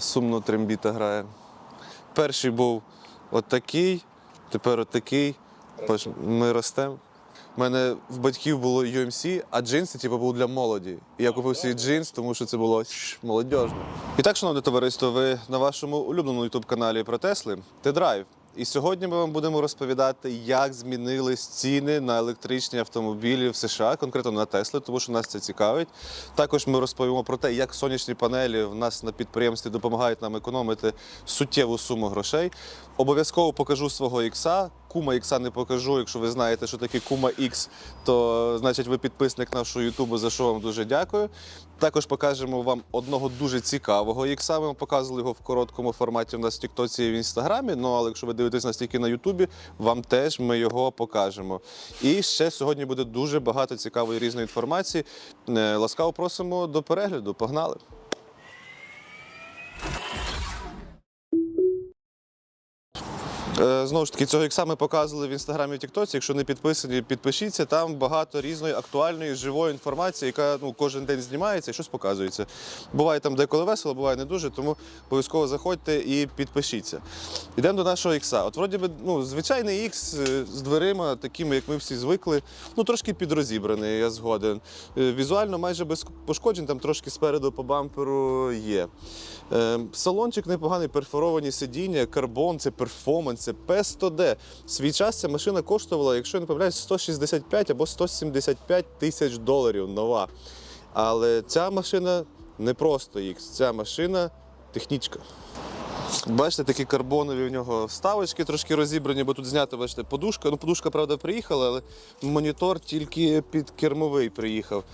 Сумно трембіта грає. Перший був отакий, тепер отакий. Ми ростемо. У мене в батьків було UMC, а джинси типу, були для молоді. І я купив свій джинс, тому що це було молодіжно. І так, шановне товариство, ви на вашому улюбленому ютуб-каналі про Тесли Т-Драйв. І сьогодні ми вам будемо розповідати, як змінились ціни на електричні автомобілі в США, конкретно на Тесли, тому що нас це цікавить. Також ми розповімо про те, як сонячні панелі в нас на підприємстві допомагають нам економити суттєву суму грошей. Обов'язково покажу свого ікса. Кума ікса не покажу. Якщо ви знаєте, що таке Кума Ікс, то значить ви підписник нашого Ютубу, за що вам дуже дякую. Також покажемо вам одного дуже цікавого ікса. Ми показували його в короткому форматі в нас в Тіктоці і в Інстаграмі. Ну але якщо ви дивитесь нас тільки на Ютубі, вам теж ми його покажемо. І ще сьогодні буде дуже багато цікавої різної інформації. Е, Ласкаво просимо до перегляду. Погнали! Знову ж таки, цього ікса ми показували в інстаграмі і Тіктоці. Якщо не підписані, підпишіться. Там багато різної актуальної живої інформації, яка ну, кожен день знімається і щось показується. Буває там деколи весело, буває не дуже, тому обов'язково заходьте і підпишіться. Йдемо до нашого ікса. От вроді би, ну, звичайний ікс е, з дверима, такими, як ми всі звикли, ну трошки підрозібраний, я згоден. Е, Візуально майже без пошкоджень, там трошки спереду по бамперу є. Е, Салончик непоганий, перфоровані сидіння, карбон, це перформанс, це P100D. Свій час ця машина коштувала, якщо я не помиляюсь, 165 або 175 тисяч доларів нова. Але ця машина не просто X, ця машина технічка. Бачите, такі карбонові в нього вставочки трошки розібрані, бо тут знята, бачите, подушка. Ну, подушка, правда, приїхала, але монітор тільки під кермовий приїхав.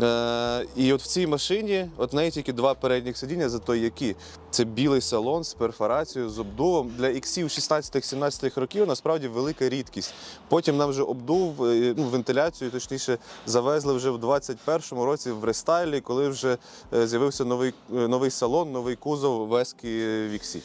Е, і от в цій машині от в неї тільки два передніх сидіння, зато які. Це білий салон з перфорацією, з обдувом. Для іксів 16-17 років насправді велика рідкість. Потім нам вже обдув е, ну, вентиляцію, точніше, завезли вже в 21-му році в рестайлі, коли вже е, з'явився новий, е, новий салон, новий кузов Вески Віксі.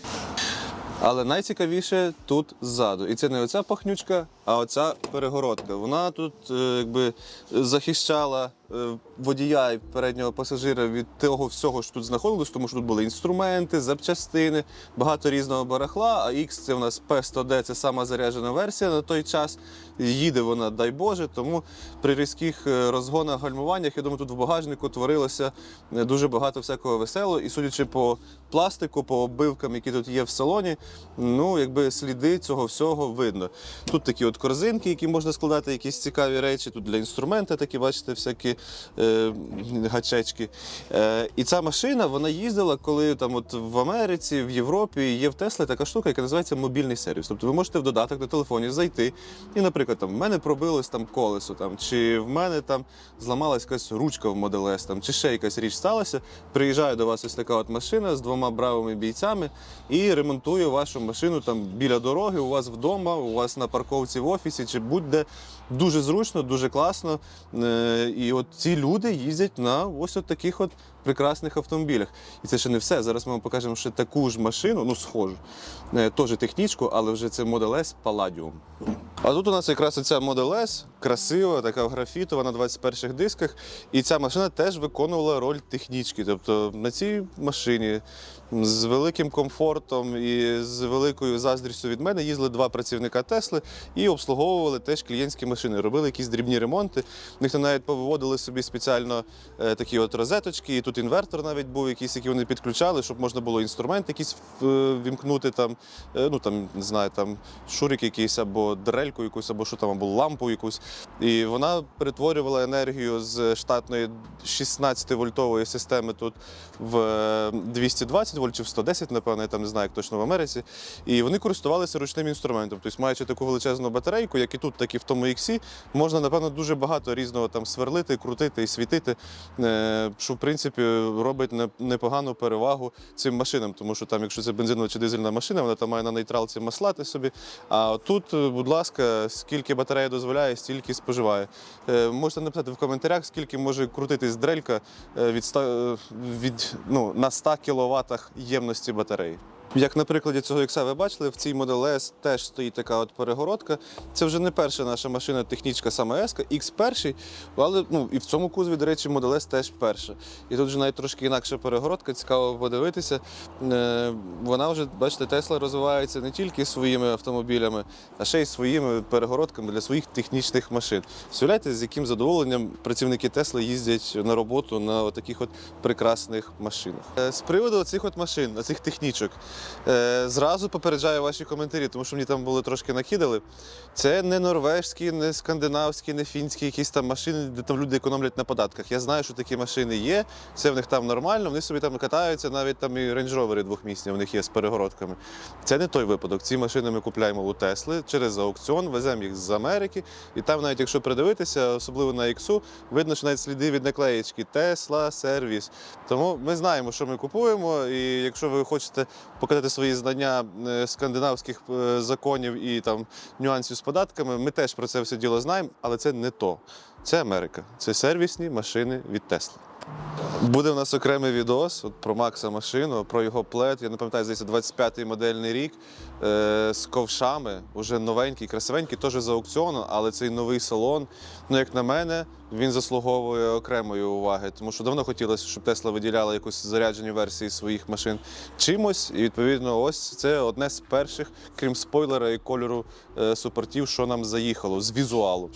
Але найцікавіше тут ззаду. І це не оця пахнючка, а оця перегородка. Вона тут е, якби захищала е, водія і переднього пасажира від того всього, що тут знаходилось, тому що тут були інструменти, запчастини, багато різного барахла. А X це у нас P100D, це сама заряджена версія на той час. Їде вона, дай Боже, тому при різких е, розгонах, гальмуваннях, я думаю, тут в багажнику творилося дуже багато всякого веселого. І судячи по пластику, по оббивкам, які тут є в салоні, ну якби сліди цього всього видно. Тут такі от корзинки, які можна складати, якісь цікаві речі. Тут для інструмента такі, бачите, всякі е, гачечки. Е, і ця машина вона їздила, коли там от в Америці, в Європі є в Теслі така штука, яка називається мобільний сервіс. Тобто ви можете в додаток на телефоні зайти. І, наприклад, там в мене пробилось там колесо, там, чи в мене там зламалась якась ручка в Model S, там, чи ще якась річ сталася. Приїжджає до вас ось така от машина з двома бравими бійцями і ремонтує вашу машину там біля дороги, у вас вдома, у вас на парковці в офісі, чи будь-де. Дуже зручно, дуже класно. Е, І от ці люди їздять на ось от таких от прекрасних автомобілях. І це ще не все. Зараз ми вам покажемо ще таку ж машину, ну схожу, е, теж технічку, але вже це Model S Palladium. А тут у нас якраз оця Model S, красива, така графітова на 21-х дисках. І ця машина теж виконувала роль технічки. Тобто на цій машині з великим комфортом і з великою заздрістю від мене їздили два працівника Тесли і обслуговували теж клієнтські машини. Робили якісь дрібні ремонти. Них навіть повиводили собі спеціально е, такі от розеточки, і тут інвертор навіть був, якийсь, який вони підключали, щоб можна було інструмент якийсь е, вімкнути, там, е, ну там, не знаю, там шурик якийсь або дрельку якусь, або що там, або лампу якусь. І вона перетворювала енергію з штатної 16-вольтової системи тут в е, 220 вольт чи в 110, напевно, я там не знаю, як точно в Америці. І вони користувалися ручним інструментом. Тобто, маючи таку величезну батарейку, як і тут, так і в тому іксі, можна, напевно, дуже багато різного там сверлити, крутити і світити, е, що в принципі робить непогану перевагу цим машинам, тому що там, якщо це бензинова чи дизельна машина, вона там має на нейтралці маслати собі. А тут, е, будь ласка, скільки батарея дозволяє, стільки споживає. Е, Можете написати в коментарях, скільки може крутитись дрелька е, від 100, е, від, ну, на 100 кВт ємності батареї. Як на прикладі цього ікса ви бачили, в цій Model S теж стоїть така от перегородка. Це вже не перша наша машина технічка саме S, X перший, але ну, і в цьому кузові, до речі, Model S теж перша. І тут вже навіть трошки інакша перегородка, цікаво подивитися. Е, Вона вже, бачите, Tesla розвивається не тільки своїми автомобілями, а ще й своїми перегородками для своїх технічних машин. Уявляєте, з яким задоволенням працівники Tesla їздять на роботу на таких от прекрасних машинах. Е, З приводу цих от машин, цих технічок, зразу попереджаю ваші коментарі, тому що мені там були трошки накидали. Це не норвежські, не скандинавські, не фінські якісь там машини, де там люди економлять на податках. Я знаю, що такі машини є, це в них там нормально, вони собі там катаються, навіть там і Rover двохмісні в них є з перегородками. Це не той випадок. Ці машини ми купляємо у Тесли через аукціон, веземо їх з Америки, і там, навіть якщо придивитися, особливо на іксу, видно, що навіть сліди від наклеєчки Тесла сервіс. Тому ми знаємо, що ми купуємо. І якщо ви хочете показати свої знання е, скандинавських е, законів і там нюансів з податками, ми теж про це все діло знаємо, але це не то. Це Америка. Це сервісні машини від Тесла. Буде в нас окремий відос от, про Макса машину, про його плед. Я не пам'ятаю, здається, 25-й модельний рік е, з ковшами, уже новенький, красивенький, теж з аукціону, але цей новий салон, ну як на мене, він заслуговує окремої уваги, тому що давно хотілося, щоб Тесла виділяла якусь заряджені версії своїх машин чимось. І відповідно, ось це одне з перших, крім спойлера і кольору е, супортів, що нам заїхало з візуалу.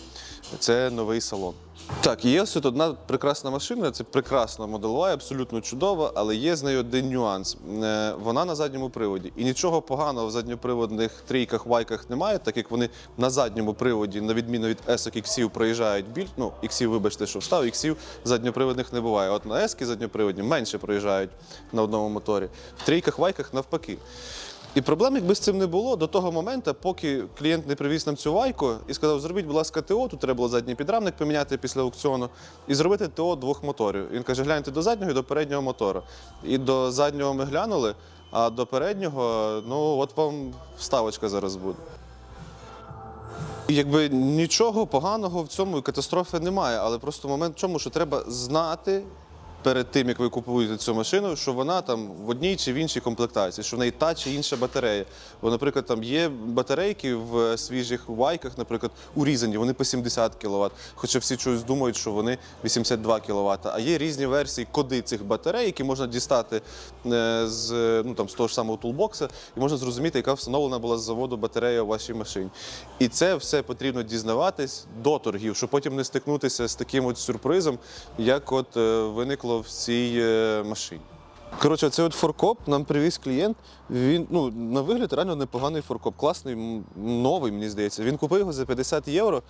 Це новий салон. Так, є ось тут одна прекрасна машина, це прекрасна Model Y, абсолютно чудова, але є з нею один нюанс. Е, Вона на задньому приводі. І нічого поганого в задньоприводних трійках, вайках немає, так як вони на задньому приводі, на відміну від S іксів, проїжджають біль. Ну, іксів, вибачте, що встав, іксів задньоприводних не буває. От на S задньоприводні менше проїжджають на одному моторі. В трійках, вайках навпаки. І проблем якби з цим не було до того моменту, поки клієнт не привіз нам цю вайку і сказав, зробіть, будь ласка, ТО, тут треба було задній підрамник поміняти після аукціону, і зробити ТО двох моторів. Він каже, гляньте до заднього і до переднього мотора. І до заднього ми глянули, а до переднього, ну от вам вставочка зараз буде. І Якби нічого поганого в цьому і катастрофи немає, але просто момент в чому, що треба знати перед тим, як ви купуєте цю машину, що вона там в одній чи в іншій комплектації, що в неї та чи інша батарея. Бо, наприклад, там є батарейки в свіжих вайках, наприклад, урізані, вони по 70 кВт, хоча всі чогось думають, що вони 82 кВт. А є різні версії коди цих батарей, які можна дістати е, з, ну, там, з того ж самого тулбокса, і можна зрозуміти, яка встановлена була з заводу батарея у вашій машині. І це все потрібно дізнаватись до торгів, щоб потім не стикнутися з таким от сюрпризом, як от е, виникло в цій е, машині. Коротше, цей от форкоп нам привіз клієнт. Він ну на вигляд реально непоганий форкоп, класний, новий, мені здається. Він купив його за 50 євро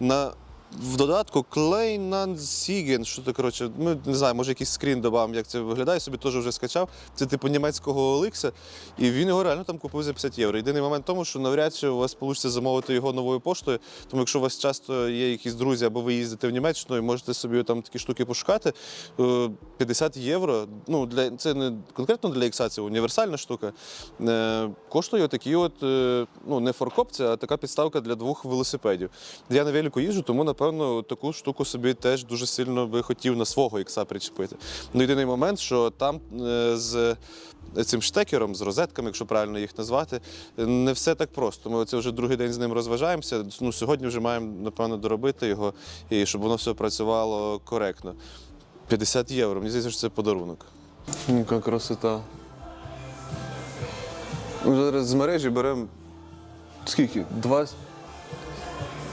на. В додатку Клейнан Сіген, що це коротше, ми не знаю, може якийсь скрін добавимо, як це виглядає. Собі теж вже скачав. Це типу німецького Олекса, і він його реально там купив за 50 євро. Єдиний момент в тому, що навряд чи у вас вийде замовити його новою поштою. Тому якщо у вас часто є якісь друзі або ви їздите в Німеччину і можете собі там такі штуки пошукати, е, 50 євро. Ну для це не конкретно для ікса, це універсальна штука. Е, Коштує такі, от е, ну не форкоп, це а така підставка для двох велосипедів. Я на велику їжджу, тому напевно таку штуку собі теж дуже сильно би хотів на свого ікса причепити. Ну єдиний момент, що там е, з цим штекером, з розетками, якщо правильно їх назвати, не все так просто. Ми це вже другий день з ним розважаємося. Ну сьогодні вже маємо напевно доробити його і щоб воно все працювало коректно. 50 євро. Мені здається, що це подарунок. Яка красота. Ми зараз з мережі беремо скільки? 20?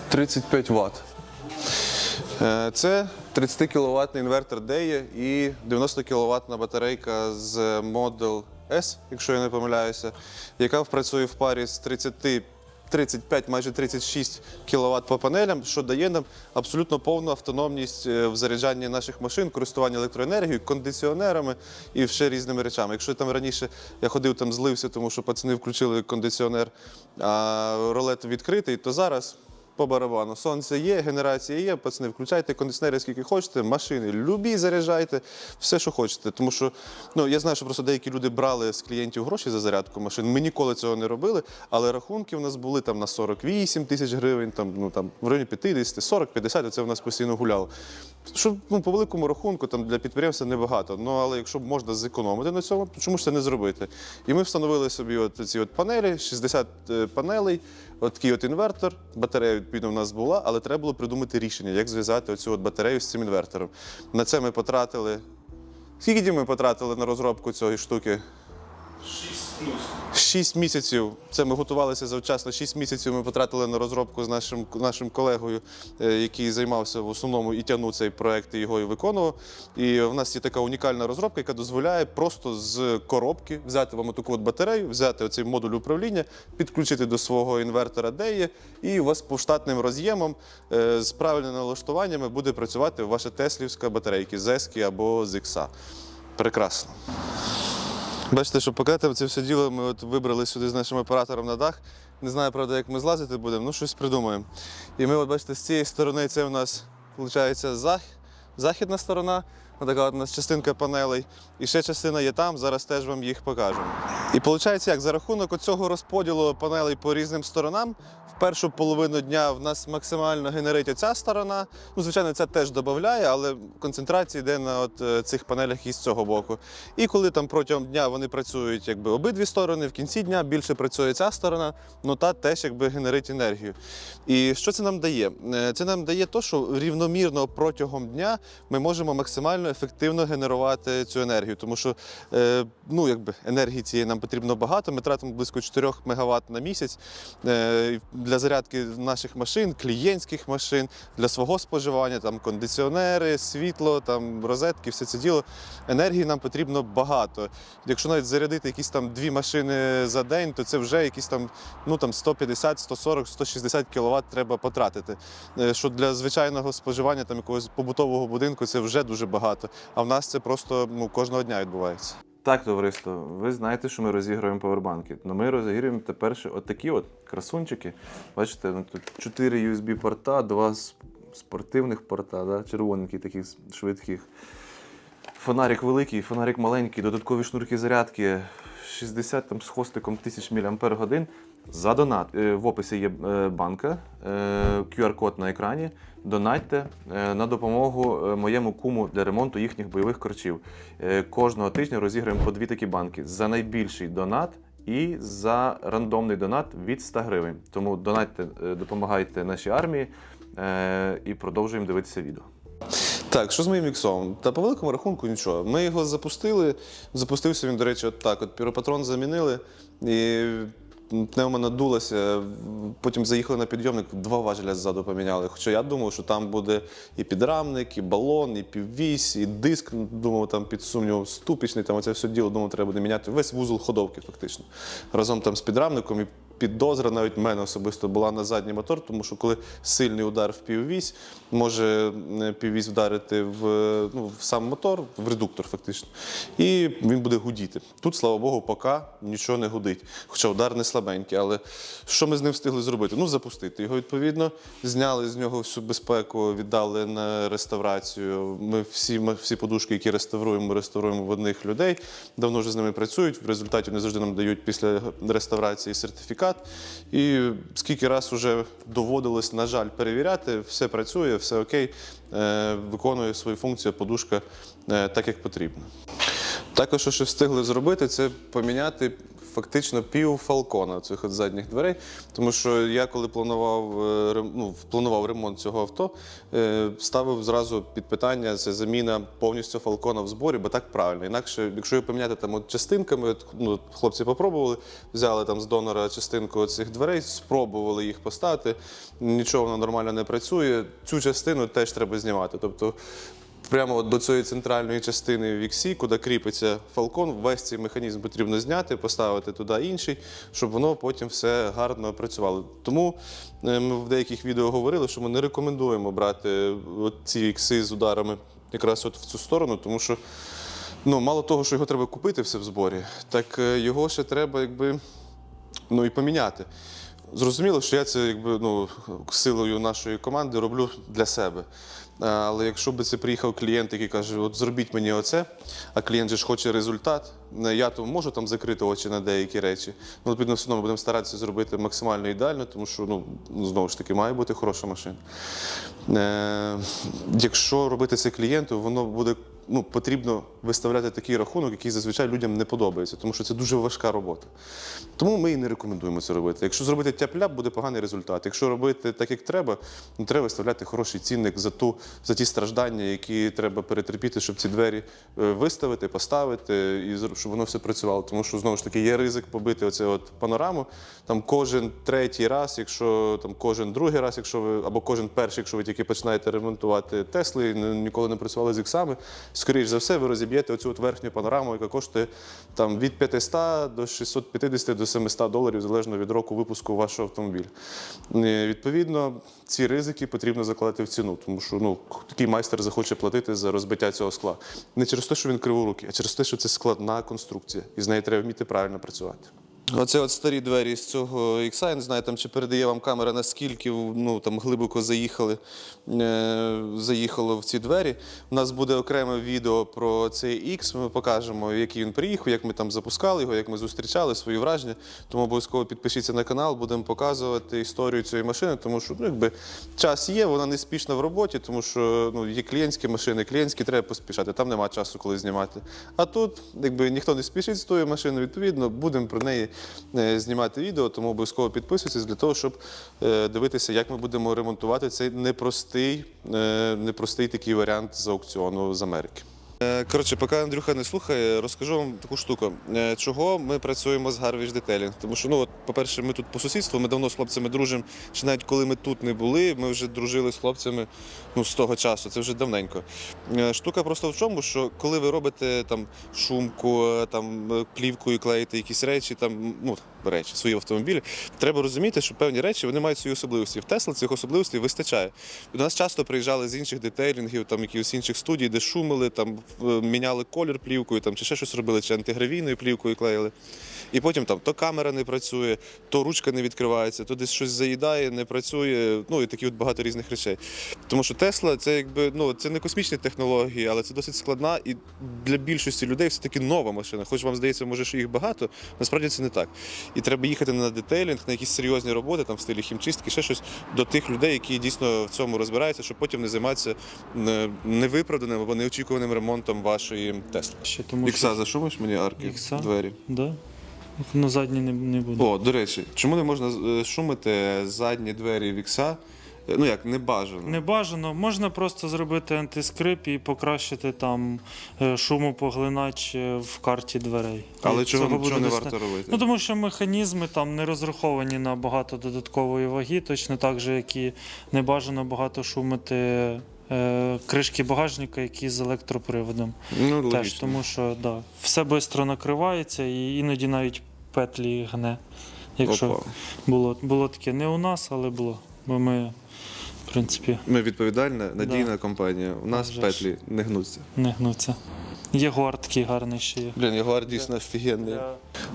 35 Вт. Е, Це 30 кВт інвертор DEA і 90 кВт батарейка з Model S, якщо я не помиляюся, яка працює в парі з 30 35, майже 36 кВт по панелям, що дає нам абсолютно повну автономність е, в заряджанні наших машин, користування електроенергією, кондиціонерами і ще різними речами. Якщо там раніше я ходив там злився, тому що пацани включили кондиціонер, а ролет відкритий, то зараз по барабану. Сонце є, генерація є, пацани, включайте кондиціонери скільки хочете, машини, любі заряджайте, все, що хочете. Тому що ну, я знаю, що просто деякі люди брали з клієнтів гроші за зарядку машин. Ми ніколи цього не робили, але рахунки в нас були там на 48 тисяч гривень, там, ну, там, в районі 50, 40, 50, це в нас постійно гуляло. Що ну, по великому рахунку там, для підприємства небагато. Ну, але якщо б можна зекономити на цьому, то чому ж це не зробити? І ми встановили собі от ці от панелі, 60 е, панелей, от такий от інвертор. Батарея відповідно в нас була, але треба було придумати рішення, як зв'язати оцю от батарею з цим інвертором. На це ми потратили. Скільки днів ми потратили на розробку цієї штуки? Шість місяців. Це ми готувалися завчасно. Шість місяців ми потратили на розробку з нашим, нашим колегою, е, який займався в основному і тягнув цей проект, і його і виконував. І в нас є така унікальна розробка, яка дозволяє просто з коробки взяти вам таку от батарею, взяти оцей модуль управління, підключити до свого інвертора DEI, і у вас по штатним роз'ємом е, з правильними налаштуваннями буде працювати ваша теслівська батарейка з Ески або з Ікса. Прекрасно. Бачите, що поки це все діло, ми от вибрали сюди з нашим оператором на дах. Не знаю, правда, як ми злазити будемо, ну щось придумаємо. І ми, от бачите, з цієї сторони це у нас виходить зах... західна сторона, така от у нас частинка панелей. І ще частина є там, зараз теж вам їх покажемо. І виходить, як за рахунок цього розподілу панелей по різним сторонам, першу половину дня в нас максимально генерить оця сторона. Ну, звичайно, це теж додає, але концентрація йде на от е, цих панелях із цього боку. І коли там протягом дня вони працюють якби обидві сторони, в кінці дня більше працює ця сторона, ну та теж якби генерить енергію. І що це нам дає? Е, Це нам дає те, що рівномірно протягом дня ми можемо максимально ефективно генерувати цю енергію, тому що е, ну, якби, енергії цієї нам потрібно багато. Ми тратимо близько 4 МВт на місяць для зарядки наших машин, клієнтських машин, для свого споживання, там кондиціонери, світло, там розетки, все це діло. Енергії нам потрібно багато. Якщо навіть зарядити якісь там дві машини за день, то це вже якісь там, ну, там 150, 140, 160 кВт треба потратити. Е, Що для звичайного споживання там якогось побутового будинку це вже дуже багато. А в нас це просто ну, кожного дня відбувається. Так, товариство, ви знаєте, що ми розігруємо павербанки. Ну ми розігруємо тепер ще отакі от красунчики. Бачите, ну, тут 4 USB-порта, два спортивних порта, да? червоненькі, таких швидких. Фонарик великий, фонарик маленький, додаткові шнурки зарядки, 60 там, з хвостиком тисяч мАч за донат. Е, В описі є е, банка, е, QR-код на екрані. Донатьте на допомогу моєму куму для ремонту їхніх бойових корчів. Кожного тижня розіграємо по дві такі банки за найбільший донат і за рандомний донат від 100 гривень. Тому донатьте, допомагайте нашій армії і продовжуємо дивитися відео. Так, що з моїм іксом? Та по великому рахунку нічого. Ми його запустили. Запустився він, до речі, от так. От піропатрон замінили, і пневма надулася. Потім заїхали на підйомник, два важеля ззаду поміняли. Хоча я думав, що там буде і підрамник, і балон, і піввісь, і диск. Думав, там під сумнівом ступічний, там оце все діло, думав, треба буде міняти. Весь вузол ходовки, фактично. Разом там з підрамником і підозра навіть в мене особисто була на задній мотор, тому що коли сильний удар в піввісь, може е, піввісь вдарити в, ну, в сам мотор, в редуктор фактично, і він буде гудіти. Тут, слава Богу, поки нічого не гудить. Хоча удар не слабенький. Але що ми з ним встигли зробити? Ну, запустити його відповідно, зняли з нього всю безпеку, віддали на реставрацію. Ми всі, ми всі подушки, які реставруємо, реставруємо в одних людей. Давно вже з ними працюють. В результаті вони завжди нам дають після реставрації сертифікат. І скільки раз вже доводилось, на жаль, перевіряти, все працює, все окей, е, виконує свою функцію подушка е, так, як потрібно. Також, що встигли зробити, це поміняти фактично пів фалкона цих от задніх дверей. Тому що я, коли планував, е, ну, планував ремонт цього авто, е, ставив зразу під питання це заміна повністю фалкона в зборі, бо так правильно. Інакше, якщо його поміняти там от частинками, от, ну, хлопці попробували, взяли там з донора частинку цих дверей, спробували їх поставити. Нічого воно нормально не працює. Цю частину теж треба знімати. Тобто прямо от до цієї центральної частини віксі, куди кріпиться фалкон, весь цей механізм потрібно зняти, поставити туди інший, щоб воно потім все гарно працювало. Тому е, ми в деяких відео говорили, що ми не рекомендуємо брати от ці ікси з ударами якраз от в цю сторону, тому що ну, мало того, що його треба купити все в зборі, так е, його ще треба якби ну і поміняти. Зрозуміло, що я це якби ну силою нашої команди роблю для себе. Але якщо би це приїхав клієнт, який каже, от зробіть мені оце, а клієнт же ж хоче результат, я то можу там закрити очі на деякі речі. Ну, відповідно, все одно ми будемо старатися зробити максимально ідеально, тому що ну знову ж таки має бути хороша машина. Е, якщо робити це клієнту, воно буде ну, потрібно виставляти такий рахунок, який зазвичай людям не подобається, тому що це дуже важка робота. Тому ми і не рекомендуємо це робити. Якщо зробити тяп-ляп, буде поганий результат. Якщо робити так, як треба, ну, треба виставляти хороший цінник за, ту, за ті страждання, які треба перетерпіти, щоб ці двері е, виставити, поставити і щоб воно все працювало. Тому що знову ж таки є ризик побити оце от панораму. Там кожен третій раз, якщо там кожен другий раз, якщо ви або кожен перший, якщо ви тільки починаєте ремонтувати Тесли і ніколи не працювали з іксами, скоріш за все, ви розіб'єте оцю от верхню панораму, яка коштує там від 500 до 650 до 700 доларів, залежно від року випуску вашого автомобіля. Е, Відповідно, ці ризики потрібно закладати в ціну, тому що ну такий майстер захоче платити за розбиття цього скла. Не через те, що він криворукий, а через те, що це складна конструкція, і з нею треба вміти правильно працювати. Оце от старі двері з цього ікса, я не знаю, там, чи передає вам камера, наскільки ну, там, глибоко заїхали, е, заїхало в ці двері. У нас буде окреме відео про цей X, ми покажемо, який він приїхав, як ми там запускали його, як ми зустрічали свої враження. Тому обов'язково підпишіться на канал, будемо показувати історію цієї машини, тому що ну, якби, час є, вона не спішна в роботі, тому що ну, є клієнтські машини, клієнтські треба поспішати, там немає часу, коли знімати. А тут якби, ніхто не спішить з тою машиною, відповідно, будемо про неї знімати відео, тому обов'язково підписуйтесь для того, щоб е, дивитися, як ми будемо ремонтувати цей непростий, е, непростий такий варіант з аукціону з Америки. Е, Коротше, поки Андрюха не слухає, розкажу вам таку штуку. Е, Чого ми працюємо з Гарвіш Детелінг? Тому що, ну, от, по-перше, ми тут по сусідству, ми давно з хлопцями дружимо. Ще навіть коли ми тут не були, ми вже дружили з хлопцями ну, з того часу, це вже давненько. Е, Штука просто в чому, що коли ви робите там шумку, там плівкою клеїте якісь речі, там, ну, речі, свої автомобілі, треба розуміти, що певні речі вони мають свої особливості. В Тесла цих особливостей вистачає. До нас часто приїжджали з інших детейлінгів, там якихось інших студій, де шумили, там е, міняли колір плівкою, там чи ще щось робили, чи антигравійною плівкою клеїли. І потім там то камера не працює, то ручка не відкривається, то десь щось заїдає, не працює. Ну і такі от багато різних речей. Тому що Тесла це якби ну це не космічні технології, але це досить складна і для більшості людей все таки нова машина. Хоч вам здається, може, що їх багато, насправді це не так. І треба їхати на детейлінг, на якісь серйозні роботи, там в стилі хімчистки, ще щось до тих людей, які дійсно в цьому розбираються, щоб потім не займатися е, невиправданим або неочікуваним ремонтом вашої Тесли. Ще тому Ікса, зашумиш мені арки Ікса? двері? Да? На задній не, не буде. О, до речі, чому не можна е, шумити задні двері вікса? Е, Ну як, не бажано. Не бажано, можна просто зробити антискрип і покращити там е, шумопоглинач е, в карті дверей. Але І чого, цього чого не доста- варто робити? Ну тому що механізми там не розраховані на багато додаткової ваги, точно так же, як і не бажано багато шумити кришки багажника, які з електроприводом. ну, Теж логічно. тому що да, все швидко накривається і іноді навіть петлі гне. Якщо Опа. було, було таке не у нас, але було. Бо ми, в принципі, Ми відповідальна, надійна компанія. У нас вже ж. петлі не гнуться. не гнуться. Єгор такий гарний ще є. Блін, Ягуар дійсно офігенний.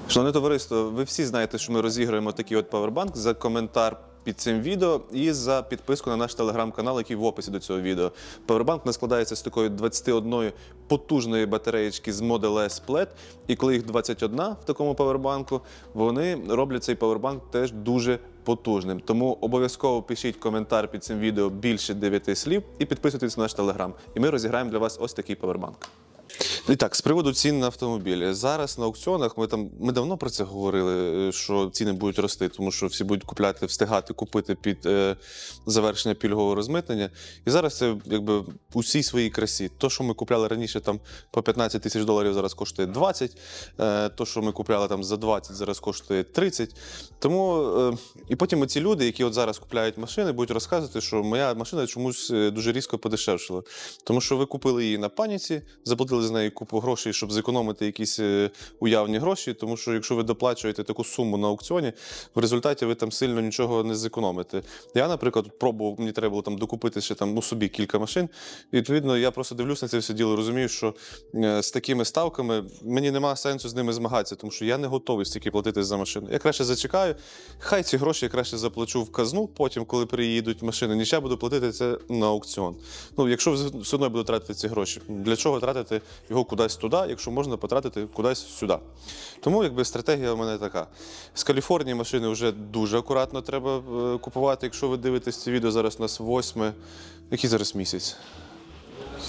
Шановне товариство, ви всі знаєте, що ми розіграємо такий от павербанк за коментар під цим відео і за підписку на наш телеграм-канал, який в описі до цього відео. У нас складається з такої 21 потужної батареєчки з Model S Plaid. І коли їх 21 в такому павербанку, вони роблять цей павербанк теж дуже потужним. Тому обов'язково пишіть коментар під цим відео більше 9 слів і підписуйтесь на наш телеграм. І ми розіграємо для вас ось такий павербанк. І так, з приводу цін на автомобілі. Зараз на аукціонах ми там ми давно про це говорили, е, що ціни будуть рости, тому що всі будуть купляти, встигати купити під е, завершення пільгового розмитнення. І зараз це якби у всій своїй красі. То, що ми купляли раніше там по 15 тисяч доларів, зараз коштує 20. Е, то, що ми купляли там за 20, зараз коштує 30. Тому е, і потім ці люди, які от зараз купляють машини, будуть розказувати, що моя машина чомусь е, дуже різко подешевшила. Тому що ви купили її на паніці, заплатили за неї купу грошей, щоб зекономити якісь е, уявні гроші. Тому що якщо ви доплачуєте таку суму на аукціоні, в результаті ви там сильно нічого не зекономите. Я, наприклад, пробував, мені треба було там докупити ще там ну, собі кілька машин. Відповідно, я просто дивлюсь на це все діло, розумію, що е, з такими ставками мені немає сенсу з ними змагатися, тому що я не готовий стільки платити за машину. Я краще зачекаю, хай ці гроші я краще заплачу в казну, потім, коли приїдуть машини, ніж буду платити це на аукціон. Ну, якщо все одно буду тратити ці гроші, для чого тратити його кудись туди, якщо можна потратити кудись сюди? Тому якби стратегія у мене така. З Каліфорнії машини вже дуже акуратно треба е, купувати. Якщо ви дивитесь це відео, зараз у нас 8, який зараз місяць?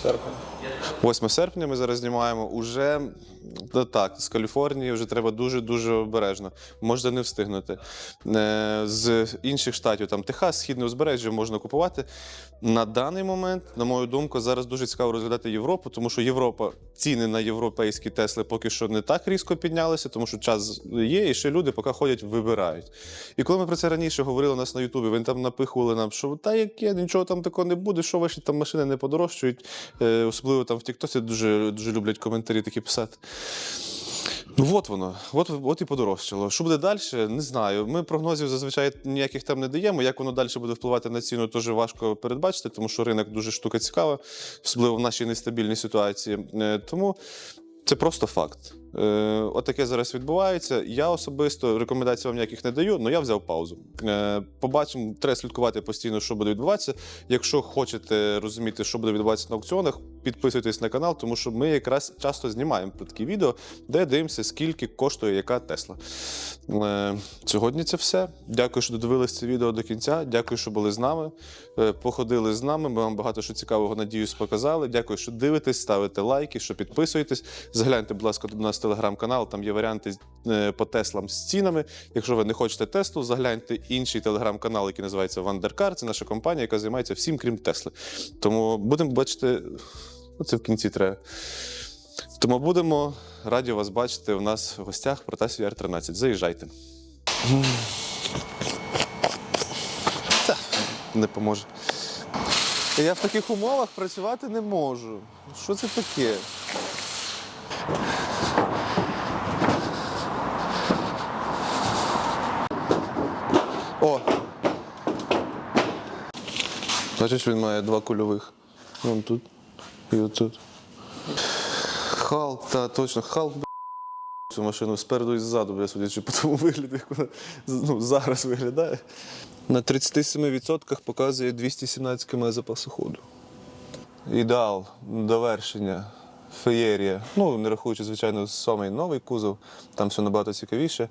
Серпень. 8 серпня ми зараз знімаємо. Уже та так, з Каліфорнії вже треба дуже-дуже обережно. Можете не встигнути. Е, З інших штатів, там Техас, Східне узбережжя можна купувати. На даний момент, на мою думку, зараз дуже цікаво розглядати Європу, тому що Європа, ціни на європейські Тесли поки що не так різко піднялися, тому що час є, і ще люди поки ходять, вибирають. І коли ми про це раніше говорили у нас на Ютубі, вони там напихували нам, що та яке, нічого там такого не буде, що ваші там машини не подорожчують. Е, особливо там в Тіктосі дуже, дуже люблять коментарі такі писати. Ну, от воно, от, от і подорожчало. Що буде далі, не знаю. Ми прогнозів зазвичай ніяких там не даємо. Як воно далі буде впливати на ціну, дуже важко передбачити, тому що ринок дуже штука цікава, особливо в нашій нестабільній ситуації. Е, Тому це просто факт. Отаке зараз відбувається. Я особисто рекомендацій вам ніяких не даю, але я взяв паузу. Е, Побачимо, треба слідкувати постійно, що буде відбуватися. Якщо хочете розуміти, що буде відбуватися на аукціонах, підписуйтесь на канал, тому що ми якраз часто знімаємо такі відео, де дивимося, скільки коштує яка Тесла. Е, Сьогодні це все. Дякую, що додивились це відео до кінця. Дякую, що були з нами. Е, Походили з нами. Ми вам багато що цікавого, надіюсь, показали. Дякую, що дивитесь, ставите лайки, що підписуєтесь. Загляньте, будь ласка, до нас телеграм-канал. Там є варіанти е, по Теслам з цінами. Якщо ви не хочете Теслу, загляньте інший телеграм-канал, який називається Вандеркар. Це наша компанія, яка займається всім, крім Тесли. Тому будемо бачити. Ну, це в кінці треба. Тому будемо раді вас бачити у нас в гостях в Протасі R13. Заїжджайте. Та, не поможе. Я в таких умовах працювати не можу. Що це таке? О! Бачиш, він має два кульових. Вон тут і отут. Халк, та точно, Халк цю машину спереду і ззаду, бля, судячи по тому вигляду, як вона ну, зараз виглядає. На 37% показує 217 км запасу ходу. Ідеал, довершення, феєрія. Ну, не рахуючи, звичайно, самий новий кузов, там все набагато цікавіше.